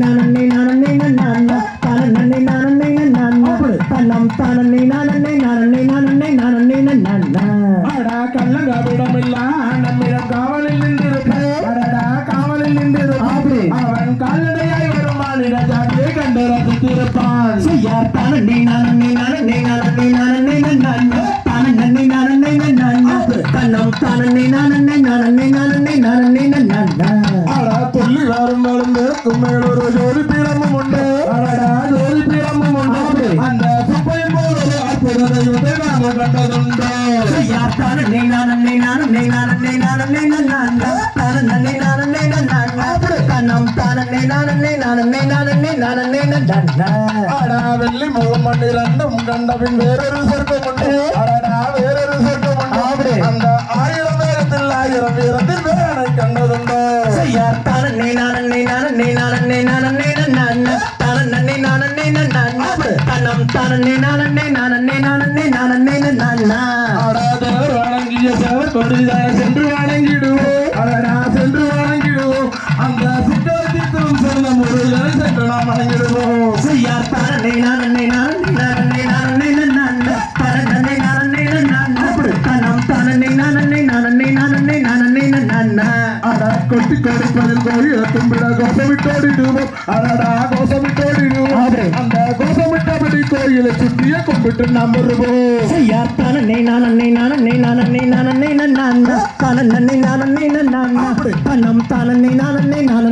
நான் நானே நானே நானே நானே நானே அடா கள்ளங்கவிடமில்லா நம்மிடம் காவலில் நின்றிருப்பான் அடடா காவலில் நின்றிருப்பான் அவன் கால்நடையாய் வரும் மாநில கண்டு ரசித்திருப்பான் செய்யார் தானே நானே நானே நானே நானே நானே தானே நானே நானே தன்னம் தானே நானே நானே நானே நானே நானே அடா துள்ளி வரும் மருந்து கும்மையில் ஒரு ஜோதி பீடமும் உண்டு அடடா ஜோதி பீடமும் உண்டு அந்த வெள்ளி முகம் மண்ணிரண்டும் கண்டபின் வேறொரு சொர்க்கம் உண்டு அடடா வேறொரு சொர்க்கம் உண்டு அந்த ஆயிரம் வேரத்தில் ஆயிரம் வீரத்தில் வேறனை கண்டதுண்டு யார் தானே நானே நானே நானே நானே தானே நானே நானே தன்னம் தானே நானே நானே நானே நானே நானே அடா தேவர் வணங்கிய சேவர் கொடிதாக சென்று வணங்கிடுவோம் அடடா சென்று வணங்கிடுவோம் அந்த சித்தத்திற்கும் சொந்த முருகனை சென்று நாம் வணங்கிடுவோம் செய்யார் தானே நானே நானே நானே நானே நானே தானே நானே நானே தன்னம் தானே நானே கொட்டி கொடுப்பதில் கோயில கும்பிட கோசமிட்டோடிடுவோம் அடடா கோசமிட்டோடிடுவோம் அந்த கோசமிட்டபடி கோயிலை சுற்றிய கும்பிட்டு நாம் வருவோம் செய்யார் தானே நானே நானே நானே நானே நானே தானே நானே நானே தன்னம் தானே நானே நானே நானே நானே நானே